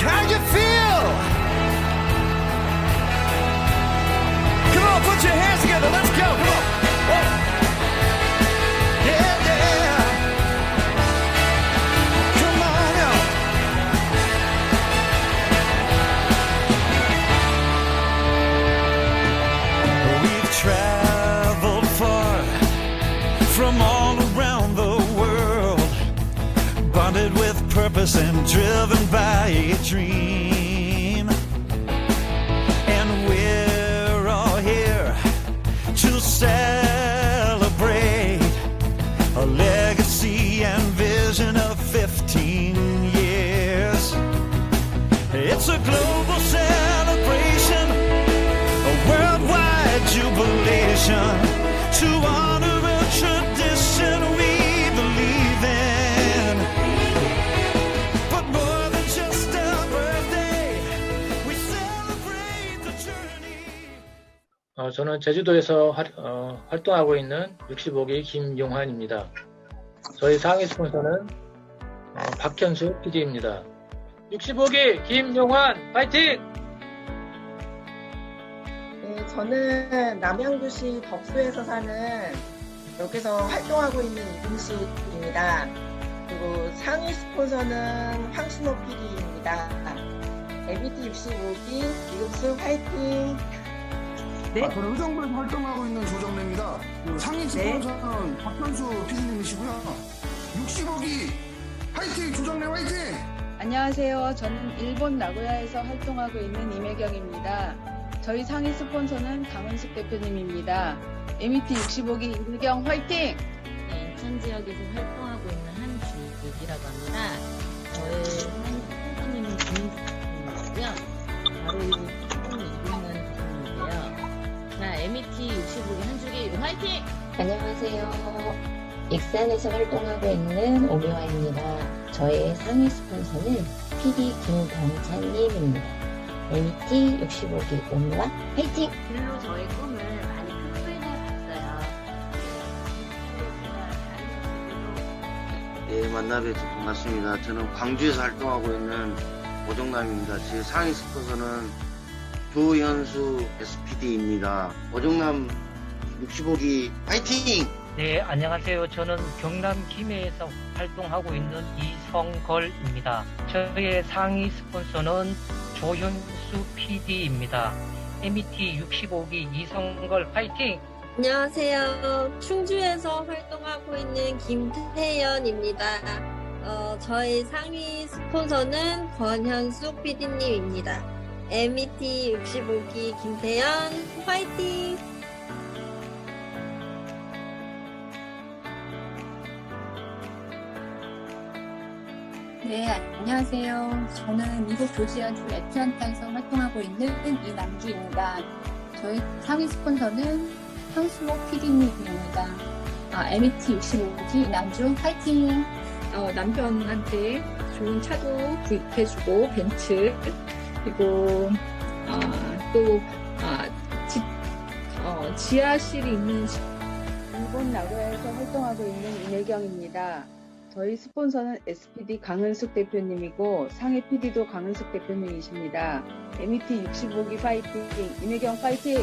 how you feel. Bonded with purpose and driven by a dream. And we're all here to celebrate a legacy and vision of 15 years. It's a global celebration a worldwide jubilation to honor 어, 저는 제주도에서 활, 어, 활동하고 있는 65기 김용환입니다. 저희 상위 스폰서는 어, 박현수 PD입니다. 65기 김용환 파이팅! 네, 저는 남양주시 덕수에서 사는 여기서 활동하고 있는 이금숙입니다. 그리고 상위 스폰서는 황신호 PD입니다. MBT 65기 이금숙 화이팅! 아, 저는 의정부에서 활동하고 있는 조정래입니다. 그리고 상임 스폰서는 박현수 PD님이시고요. 65기 화이팅! 조정래 화이팅! 안녕하세요. 저는 일본 나고야에서 활동하고 있는 임혜경입니다. 저희 상위 스폰서는 강은숙 대표님입니다. MET 65기 이불경 화이팅! 네, 인천 지역에서 활동하고 있는 한주익이라고 합니다. 저의 안녕하세요. 익산에서 활동하고 있는 오미화입니다. 저의 상위 스폰서는 PD 김경찬님입니다. MET 65기 오미화 화이팅! 글로 저의 꿈을 많이 표현해 봤어요. 네, 만나뵈서 반갑습니다. 저는 광주에서 활동하고 있는 오정남입니다. 제 상위 스폰서는 조현수 SPD입니다. 오정남 65기 파이팅! 네, 안녕하세요. 저는 경남 김해에서 활동하고 있는 이성걸입니다. 저의 상위 스폰서는 조현수 PD입니다. MET 65기 이성걸 파이팅! 안녕하세요. 충주에서 활동하고 있는 김태연입니다. 어, 저희 상위 스폰서는 권현숙 PD님입니다. MET 65기 김태연 화이팅! 네, 안녕하세요. 저는 미국 조지아주 애틀란타에서 활동하고 있는 이남주입니다. 저희 상위 스폰서는 황수호 PD님입니다. 아, MET 65기 남주 화이팅! 어, 남편한테 좋은 차도 구입해주고 벤츠 그리고 아, 또 아, 집, 어, 지하실이 있는 시- 일본 나고야에서 활동하고 있는 임혜경입니다. 저희 스폰서는 SPD 강은숙 대표님이고 상해 PD도 강은숙 대표님이십니다. MET 65기 파이팅, 임혜경 파이팅!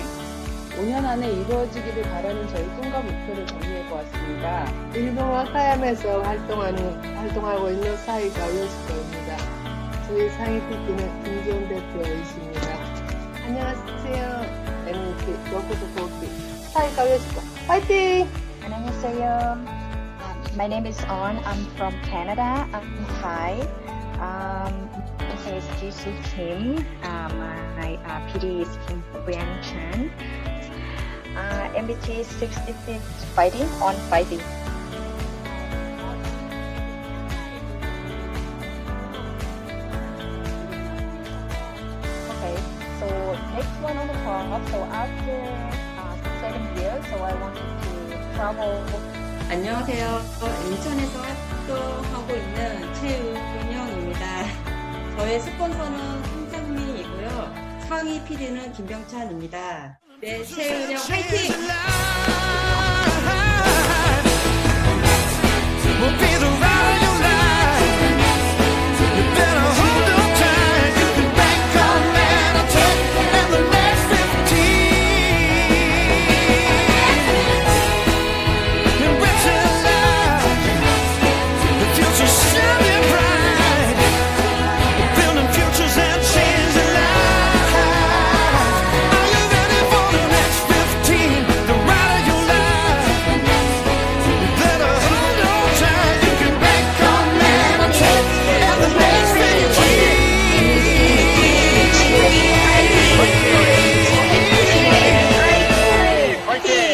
5년 안에 이루어지기를 바라는 저희 꿈과 목표를 정리해 보았습니다. 일본 하야메에서 활동하는, 활동하고 있는 사이가 요시코입니다. 저희 상위 PD는 김지원 대표이십니다. 안녕하세요. MT 로코도 보기 사이가 요시코 화이팅! 안녕하세요. My name is On. I'm from Canada. I'm Thai. Um, this is Jisoo Kim. Um, my uh, PD is Kim Brian Chan. Uh, MBT is 65th fighting on fighting. Okay, so next one on the top. So after uh, seven years, so I wanted to travel 안녕하세요. 인천에서 활동하고 있는 최은영입니다. 저의 스폰서는 손정민이고요. 상위 PD는 김병찬입니다. 네, 최은영 화이팅!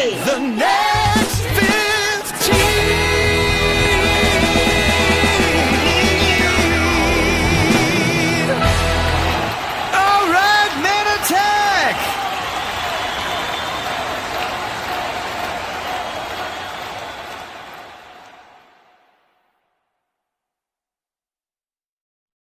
The name.